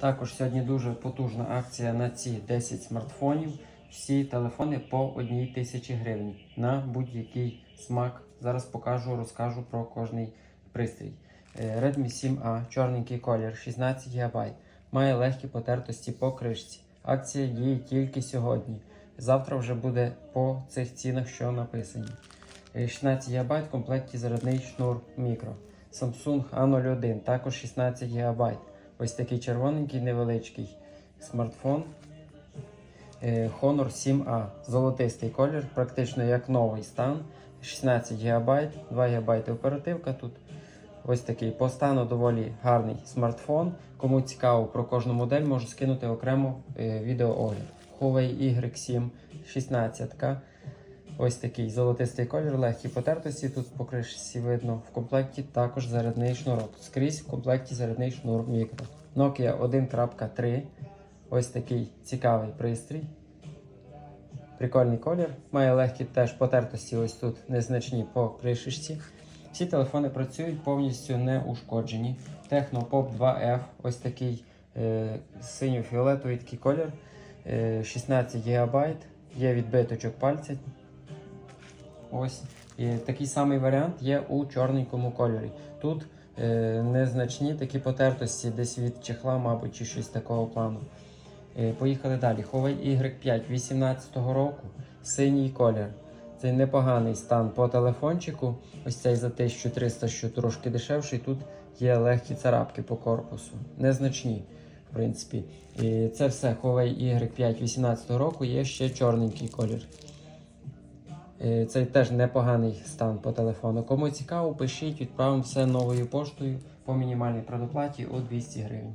Також сьогодні дуже потужна акція на ці 10 смартфонів. Всі телефони по 1 тисячі гривень на будь-який смак. Зараз покажу, розкажу про кожний пристрій. Е, Redmi 7A, чорненький колір, 16 ГБ. Має легкі потертості по кришці. Акція діє тільки сьогодні. Завтра вже буде по цих цінах, що написані. Е, 16 ГБ в комплекті зарядний шнур мікро. Samsung A01, також 16 ГБ. Ось такий червоненький невеличкий смартфон. Е, Honor 7A. Золотистий колір, практично як новий стан. 16 ГБ, 2 ГБ оперативка тут. Ось такий по стану доволі гарний смартфон. Кому цікаво про кожну модель, можу скинути окремо е, відеоогляд. Huawei Y7 16. Ось такий золотистий колір, легкі потертості. Тут по кришці видно. В комплекті також зарядний шнурок. Скрізь в комплекті зарядний шнур мікро. Nokia 1.3. Ось такий цікавий пристрій. Прикольний колір. Має легкі теж потертості, ось тут незначні по кришечці. Всі телефони працюють повністю не ушкоджені. Technopop 2F, ось такий е, синьо-фіолетовий такий колір. Е, 16 ГБ. Є відбиточок пальця. Ось. І такий самий варіант є у чорненькому кольорі. Тут е, незначні такі потертості, десь від чехла, мабуть, чи щось такого плану. Е, поїхали далі. Huawei Y5 18 року. Синій колір. Це непоганий стан по телефончику. Ось цей за 1300, що трошки дешевший. Тут є легкі царапки по корпусу. Незначні, в принципі. І це все Huawei Y5 18 року. Є ще чорненький колір. Е, Це теж непоганий стан по телефону. Кому цікаво, пишіть, відправимо все новою поштою по мінімальній предоплаті у 200 гривень.